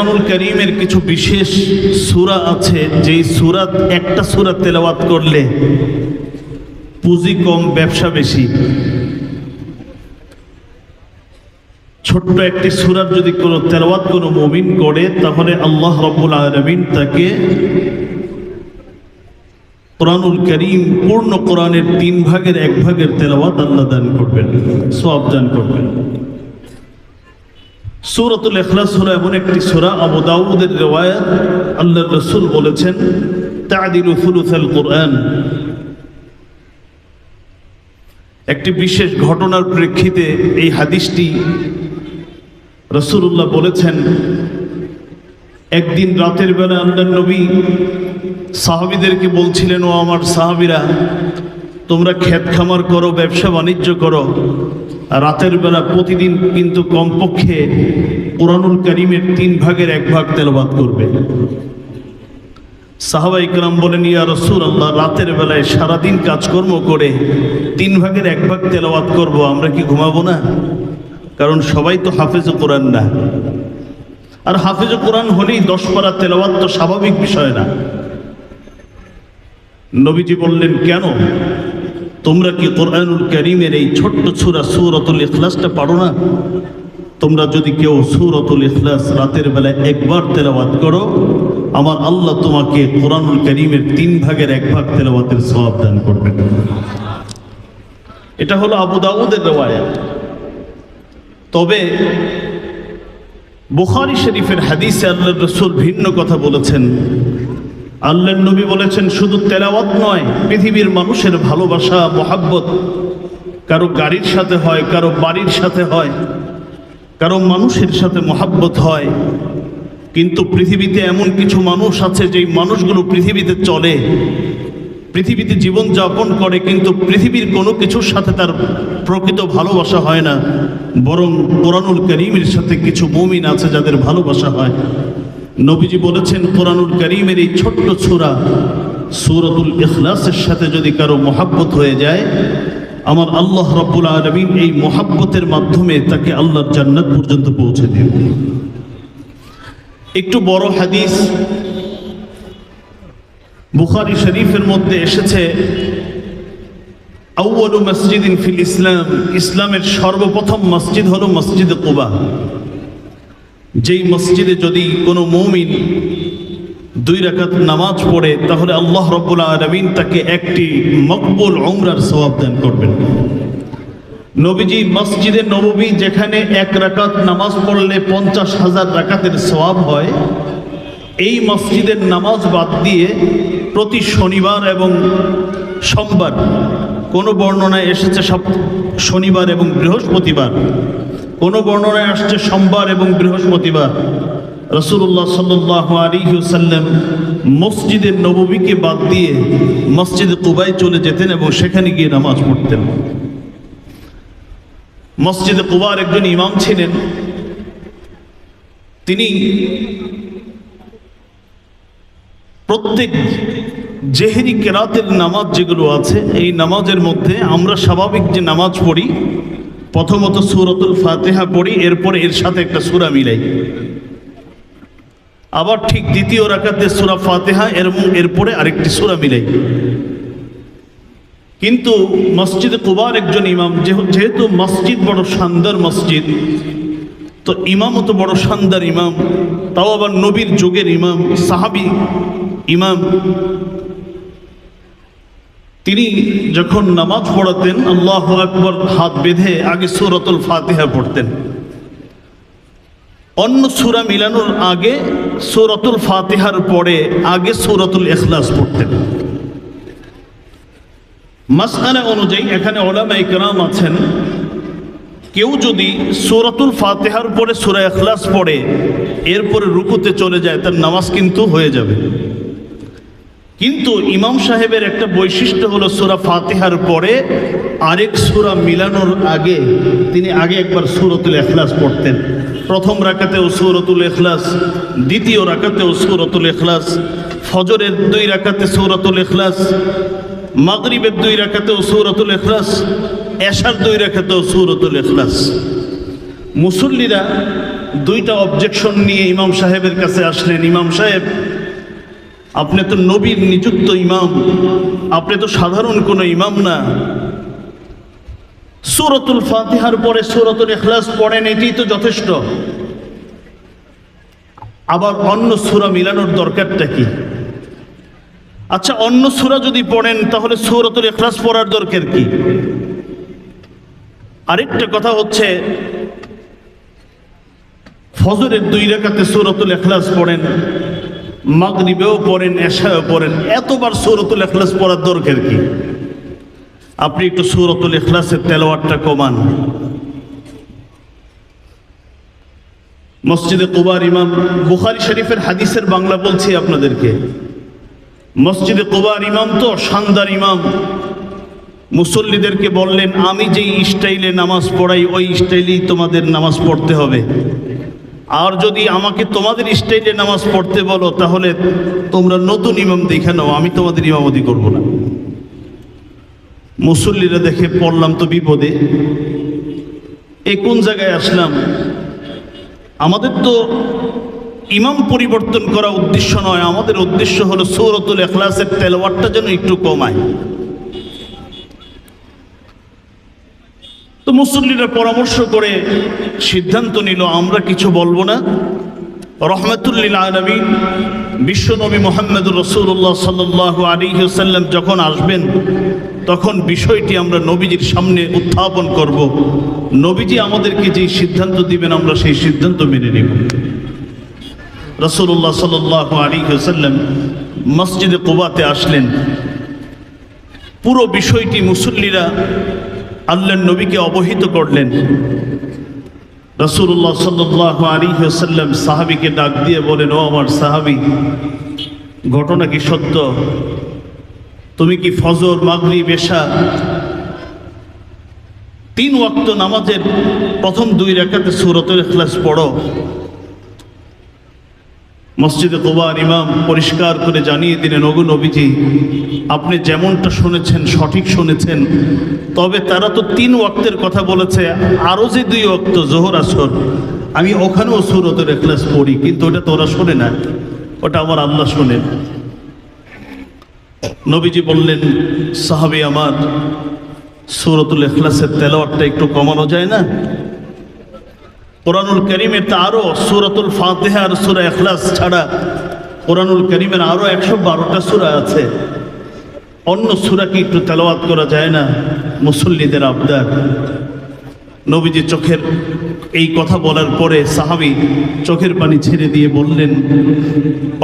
কোরআনুল করিমের কিছু বিশেষ সূরা আছে, যেই সূরাত একটা সূরা তেলাওয়াত করলে পুঁজি কম, ব্যবসা বেশি। ছোট্ট একটি সূরার যদি কোনো তেলাওয়াত কোনো মুমিন করে, তাহলে আল্লাহ রাব্বুল আলামিন তাকে কোরআনুল করিম পূর্ণ কোরআনের তিন ভাগের এক ভাগের তেলাওয়াত আল্লাহ দান করবেন সব দান করবেন। সূরাতুল ইখলাস হলো এমন একটি সূরা আবু দাউদের রিওয়ায়াত। আল্লাহর রাসূল বলেছেন, তা'দিলু সুলুসাল কোরআন। একটি বিশেষ ঘটনার প্রেক্ষিতে এই হাদিসটি রসুল্লাহ বলেছেন, একদিন রাতের বেলা আল্লাহ নবী সাহাবিদেরকে বলছিলেন, ও আমার সাহাবিরা, তোমরা ক্ষেত খামার করো, ব্যবসা বাণিজ্য করো। রাতের বেলা প্রতিদিন কিন্তু কমপক্ষে কোরআনুল করিমের তিন ভাগের এক ভাগ তেলবাদ করবে। সাহাবা ইকরাম বলেন, ইয়া রসুল আল্লাহ রাতের বেলায় সারাদিন কাজকর্ম করে তিন ভাগের এক ভাগ তেলাওয়াত করব, আমরা কি ঘুমাবো না? কারণ সবাই তো হাফেজ কোরআন না। আর হাফেজ কোরআন হলেই দশ পারা তেলাওয়াত তো স্বাভাবিক বিষয় না। নবীজি বললেন, কেন? তোমরা কি কোরআনুল করিমের এই ছোট্ট ছুরা সুরতুল ইখলাসটা পারো না? তোমরা যদি কেউ সুরতুল ইখলাস রাতের বেলায় একবার তেলাওয়াত করো, আমার আল্লাহ তোমাকে কোরআনুল করিমের তিন ভাগের এক ভাগ তেলাওয়াতের সওয়াব দান করবেন। এটা হলো আবু দাউদের রেওয়ায়াত। তবে বুখারী শরীফের হাদিসে আল্লাহ রসুল ভিন্ন কথা বলেছেন। আল্লাহ নবী বলেছেন, শুধু তেলাওয়াত নয়, পৃথিবীর মানুষের ভালোবাসা, মোহাব্বত, কারও গাড়ির সাথে হয়, কারও বাড়ির সাথে হয়, কারও মানুষের সাথে মোহাব্বত হয়। কিন্তু পৃথিবীতে এমন কিছু মানুষ আছে, যেই মানুষগুলো পৃথিবীতে চলে, পৃথিবীতে জীবন যাপন করে, কিন্তু পৃথিবীর কোনো কিছুর সাথে তার প্রকৃত ভালোবাসা হয় না। বরং কোরআনুল করিমের সাথে কিছু মমিন আছে, যাদের ভালোবাসা হয়। নবীজি বলেছেন, কোরআনুল করিমের এই ছোট্ট ছোরা সুরতুল ইখলাসের সাথে যদি কারও মহাব্বত হয়ে যায়, আমার আল্লাহ রব্বুল আলমিন এই মোহাব্বতের মাধ্যমে তাকে আল্লাহর জান্নাত পর্যন্ত পৌঁছে দেবে একটু বড় হাদিস, বুখারি শরীফের মধ্যে এসেছে আউ্বালু মসজিদিন ফিল ইসলাম, ইসলামের সর্বপ্রথম মসজিদ হলো মসজিদ কুবা। যেই মসজিদে যদি কোনো মৌমিন দুই রাকাত নামাজ পড়ে, তাহলে আল্লাহ রব্বুল আলমিন তাকে একটি মকবুল উমরার সওয়াব দান করবেন। নবীজি মসজিদে নববী যেখানে এক রাকাত নামাজ পড়লে পঞ্চাশ হাজার রাকাতের সওয়াব হয়, এই মসজিদের নামাজ বাদ দিয়ে প্রতি শনিবার এবং সোমবার কোনো বর্ণনায় এসেছে সব শনিবার এবং বৃহস্পতিবার। কোনো বর্ণনায় আসছে সোমবার এবং বৃহস্পতিবার। রসুল্লাহ সাল্লাহ আলিহাল্লাম মসজিদের নবমীকে বাদ দিয়ে মসজিদে কুবাই চলে যেতেন এবং সেখানে গিয়ে নামাজ পড়তেন। মসজিদে কুবার একজন ইমাম ছিলেন। তিনি প্রত্যেক জেহেরি কেরাতের নামাজ যেগুলো আছে, এই নামাজের মধ্যে আমরা স্বাভাবিক যে নামাজ পড়ি প্রথমত সুরতুল ফাতেহা পড়ি, এরপরে এর সাথে একটা সুরা মিলাই। আবার ঠিক দ্বিতীয় রাকাতে সুরা ফাতেহা, এর এরপরে আরেকটি সুরা মিলাই। কিন্তু মসজিদে কুবার একজন ইমাম যেহেতু মসজিদ বড় শানদার মসজিদ, তো ইমামও তো বড় শানদার ইমাম, তাও আবার নবীর যুগের ইমাম, সাহাবি ইমাম তিনি যখন নামাজ পড়াতেন, আল্লাহ আকবর হাত বেঁধে আগে সুরতুল ফাতিহা পড়তেন। অন্য সুরা মিলানোর আগে সুরতুল ফাতিহার পরে আগে সুরতুল এখলাস পড়তেন। মাসখানা অনুযায়ী এখানে ওলামা ইকরাম আছেন, কেউ যদি সুরাতুল ফাতেহার পরে সুরা এখলাস পড়ে, এরপরে রুকুতে চলে যায়, তার নামাজ কিন্তু হয়ে যাবে। কিন্তু ইমাম সাহেবের একটা বৈশিষ্ট্য হলো সুরা ফাতেহার পরে আরেক সুরা মিলানোর আগে তিনি আগে একবার সুরতুল এখলাস পড়তেন। প্রথম রাকাতেও সুরতুল এখলাস দ্বিতীয় রাকাতেও সুরতুল এখলাস ফজরের দুই রাকাতে সুরতুল এখলাস মাগরিবের দুই রাখাতেও সৌরতুল এখলাস এশার দুই রাখাতেও সৌরতুল এখলাস মুসল্লিরা দুইটা অবজেকশন নিয়ে ইমাম সাহেবের কাছে আসলেন। ইমাম সাহেব আপনি তো নবীর নিযুক্ত ইমাম, আপনি তো সাধারণ কোনো ইমাম না। সুরতুল ফাতিহার পরে সুরতুল এখলাস পড়েন, এটাই তো যথেষ্ট। আবার অন্য সুরা মিলানোর দরকারটা কি? আচ্ছা অন্য সুরা যদি পড়েন, তাহলে সুরতুল এখলাস পড়ার দরকার কি? আরেকটা কথা হচ্ছে, ফজরের দুই রেখাতে সুরতুল এখলাস পড়েন মাগরিবেও পড়েন, এশায়ও পড়েন। এতবার সুরতুল এখলাস পড়ার দরকার কি? আপনি একটু সুরতুল ইখলাসের তেলোয়ারটা কমান। মসজিদে কুবার ইমাম, বুখারি শরীফের হাদিসের বাংলা বলছি আপনাদেরকে। মসজিদে কুবার ইমাম তো, শানদার ইমাম। মুসল্লিদেরকে বললেন, আমি যেই স্টাইলে নামাজ পড়াই, ওই স্টাইলেই তোমাদের নামাজ পড়তে হবে। আর যদি আমাকে তোমাদের স্টাইলে নামাজ পড়তে বলো, তাহলে তোমরা নতুন ইমাম দেখে নাও, আমি তোমাদের ইমামতি করব না। মুসল্লিরা দেখে পড়লাম তো বিপদে। এ কোন জায়গায় আসলাম? আমাদের তো ইমাম পরিবর্তন করা উদ্দেশ্য নয়, আমাদের উদ্দেশ্য হলো সৌরতুল এখলাসের তেলওয়ারটা যেন একটু কমায়। তো মুসল্লিরা পরামর্শ করে সিদ্ধান্ত নিল, আমরা কিছু বলব না। রহমতুল্লিল আলমিন, বিশ্বনবী মোহাম্মদ রসুল্লাহ সাল্লাহ আলিহাল্লাম যখন আসবেন, তখন বিষয়টি আমরা নবীজির সামনে উত্থাপন করব। নবীজি আমাদেরকে যেই সিদ্ধান্ত দিবেন, আমরা সেই সিদ্ধান্ত মেনে নেব। রসুল্লাহ সাল্লাহ আলিহাল্লাম মসজিদে কোবাতে আসলেন। পুরো বিষয়টি মুসল্লিরা আল্লাহর নবীকে অবহিত করলেন। রসুল্লাহ সাল্লাহ আলী সাল্লাম সাহাবিকে ডাক দিয়ে বলেন, ও আমার সাহাবি, ঘটনা কি সত্য? তুমি কি ফজর মাগরি বেশা তিন ওয়াক্ত নামাজের প্রথম দুই রেখাতে সুরতের এখলাস পড়ো? মসজিদে কোবার ইমাম পরিষ্কার করে জানিয়ে দিলেন, ওগু নবীজি, আপনি যেমনটা শুনেছেন, সঠিক শুনেছেন, তবে তারা তো তিন ওয়াক্তের কথা বলেছে, আরও যে দুই ওয়াক্ত জোহর, আসর, আমি ওখানেও সুরতের এখলাস পড়ি, কিন্তু ওটা তো ওরা শোনে না, ওটা আমার আল্লাহ শোনেন নবীজি বললেন, সাহাবি আমার, সুরতুল এখলাসের তেলাওয়াতটা একটু কমানো যায় না? কোরআনুল করিমের তো আরও সুরতুল ফাতেহা আর সুরা এখলাস ছাড়া কোরআনুল করিমের আরও একশো বারোটা সুরা আছে। অন্য সুরা কি একটু তেলাওয়াত করা যায় না? মুসল্লিদের আবদার। নবীজি চোখের এই কথা বলার পরে সাহাবি চোখের পানি ছেড়ে দিয়ে বললেন,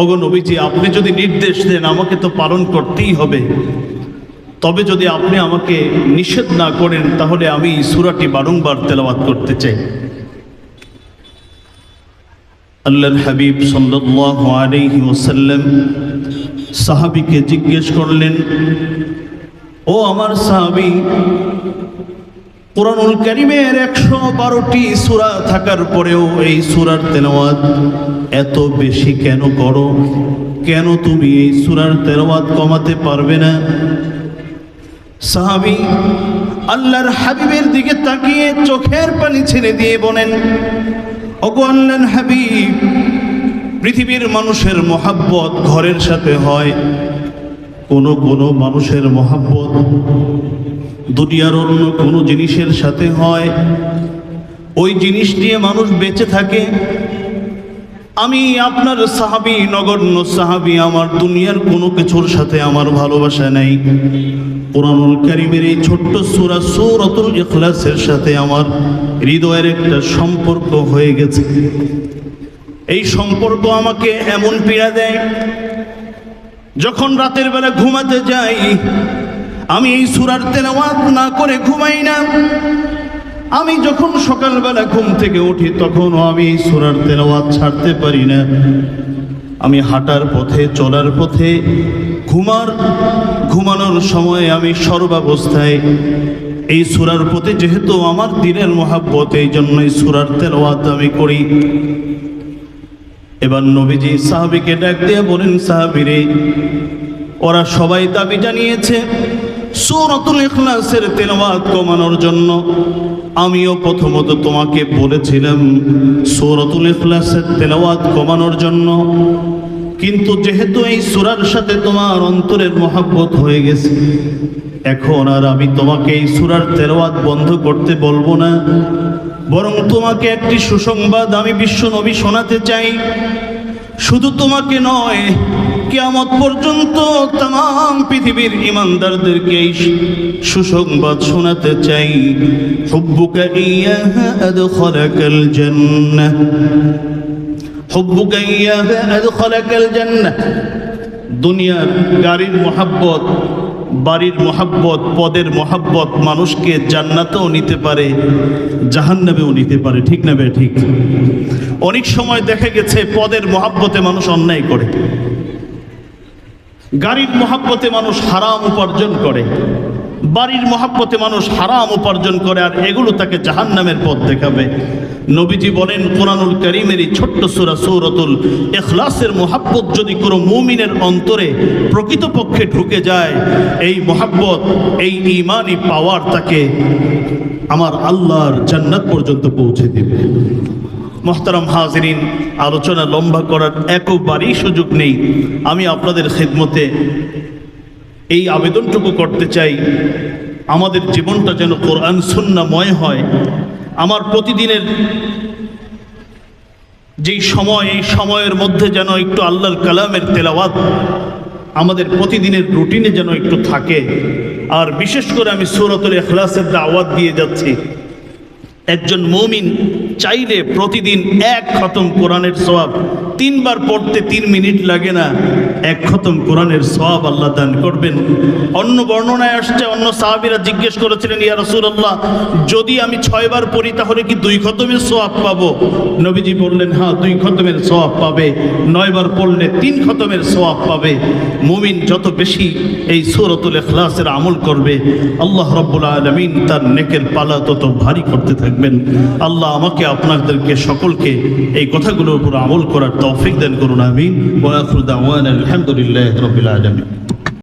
ওগো নবীজি, আপনি যদি নির্দেশ দেন, আমাকে তো পালন করতেই হবে। তবে যদি আপনি আমাকে নিষেধ না করেন, তাহলে আমি সুরাটি বারংবার তেলাওয়াত করতে চাই। আল্লাহর হাবিব সাল্লাল্লাহু আলাইহি ওয়াসাল্লাম সাহাবীকে জিজ্ঞেস করলেন, ও আমার সাহাবী, কোরআনুল কারিমের একশো বারোটি সূরা থাকার পরেও এই সূরার তেলাওয়াত এত বেশি কেন করো? কেন তুমি এই সূরার তেলাওয়াত কমাতে পারবে না? সাহাবী আল্লাহর হাবিবের দিকে তাকিয়ে চোখের পানি ছেড়ে দিয়ে বলেন ওগো আল্লাহর হাবিব, পৃথিবীর মানুষের মহাব্বত ঘরের সাথে হয়। কোনো কোনো মানুষের মহাব্বত দুনিয়ার অন্য কোনো জিনিসের সাথে হয়। ওই জিনিস নিয়ে মানুষ বেঁচে থাকে। আমি আপনার সাহাবি, নগণ্য সাহাবি, আমার দুনিয়ার কোনো কিছুর সাথে আমার ভালোবাসা নেই। কোরআনুল কারিমের এই ছোট্ট সুরা সৌরতুল ইখলাসের সাথে আমার হৃদয়ের একটা সম্পর্ক হয়ে গেছে। এই সম্পর্ক আমাকে এমন পীড়া দেয়, যখন রাতের বেলা ঘুমাতে যাই, আমি এই সুরার তেলাওয়াত না করে ঘুমাই না। আমি যখন সকালবেলা ঘুম থেকে উঠি, তখনও আমি এই সুরার তেলাওয়াত ছাড়তে পারি না। আমি হাঁটার পথে, চলার পথে ঘুমার, ঘুমানোর সময়ে আমি সর্বাবস্থায় এই সুরার প্রতি, যেহেতু আমার দিনের মহাব্বত, এই জন্য এই সুরার তেলওয়াত আমি করি। এবার নবীজি সাহাবিকে ডাক দিয়ে বলেন, সাহাবিরে, ওরা সবাই দাবি জানিয়েছে সূরাতুল ইখলাসের তেলাওয়াত কমানোর জন্য আমিও প্রথমত তোমাকে বলেছিলাম সূরাতুল ইখলাসের তেলাওয়াত কমানোর জন্য। কিন্তু যেহেতু এই সূরার সাথে তোমার অন্তরের মহাব্বত হয়ে গেছে, এখন আর আমি তোমাকে এই সূরার তেলাওয়াত বন্ধ করতে বলব না। বরং তোমাকে একটি সুসংবাদ আমি বিশ্ব নবী শোনাতে চাই। শুধু তোমাকে নয় কিয়ামত পর্যন্ত তাম পৃথিবীর ইমানদারদেরকে সুসংবাদ শোনাতে চাই। দুনিয়ার গাড়ির মোহাব্বত, বাড়ির মোহাব্বত, পদের মোহাব্বত মানুষকে জান্নাতেও নিতে পারে, জাহান্নামেও নিতে পারে। ঠিক না বে, ঠিক? অনেক সময় দেখা গেছে পদের মোহাব্বতে মানুষ অন্যায় করে। গাড়ির মোহাব্বতে মানুষ হারাম উপার্জন করে, বাড়ির মোহাব্বতে মানুষ হারাম উপার্জন করে, আর এগুলো তাকে জাহান্নামের পথ দেখাবে। নবীজি বলেন, কোরআনুল করিমের এই ছোট্ট সুরা সৌরতুল এখলাসের মোহাব্বত যদি কোনো মুমিনের অন্তরে প্রকৃতপক্ষে ঢুকে যায়, এই মোহাব্বত, এই ইমানই পাওয়ার তাকে আমার আল্লাহর জান্নাত পর্যন্ত পৌঁছে দেবে। মোহতারাম হাজরিন, আলোচনা লম্বা করার একবারই সুযোগ নেই। আমি আপনাদের খেদমতে এই আবেদনটুকু করতে চাই। আমাদের জীবনটা যেন কোরআন সুন্নাময় হয়। আমার প্রতিদিনের যেই সময়, এই সময়ের মধ্যে যেন একটু আল্লাহর কালামের তেলাওয়াত আমাদের প্রতিদিনের রুটিনে যেন একটু থাকে। আর বিশেষ করে আমি সুরতুল এখলাসের দাওয়াত দিয়ে যাচ্ছি। একজন মমিন চাইলে প্রতিদিন এক খতম কোরআনের সওয়াব তিনবার পড়তে তিন মিনিট লাগে না। এক খতম কোরআনের সওয়াব আল্লাহ দান করবেন। অন্য বর্ণনায় আসছে, অন্য সাহাবীরা জিজ্ঞেস করেছিলেন, ইয়া রাসূলুল্লাহ, যদি আমি ছয়বার পড়ি তাহলে কি দুই খতমের সওয়াব পাবো? নবীজি বললেন হ্যাঁ দুই খতমের সওয়াব পাবে। নয়বার পড়লে তিন খতমের সওয়াব পাবে। মুমিন যত বেশি এই সূরাতুল ইখলাসের আমল করবে, আল্লাহ রাব্বুল আলামিন তার নেকের পালা তত ভারী করতে থাকবেন। আল্লাহ আমাকে, আপনাদেরকে সকলকে এই কথাগুলোর উপর আমল করার তৌফিক দান করুন আমিন ওয়া আখিরু দাওয়ানা আলহামদুলিল্লাহি রাব্বিল আলামিন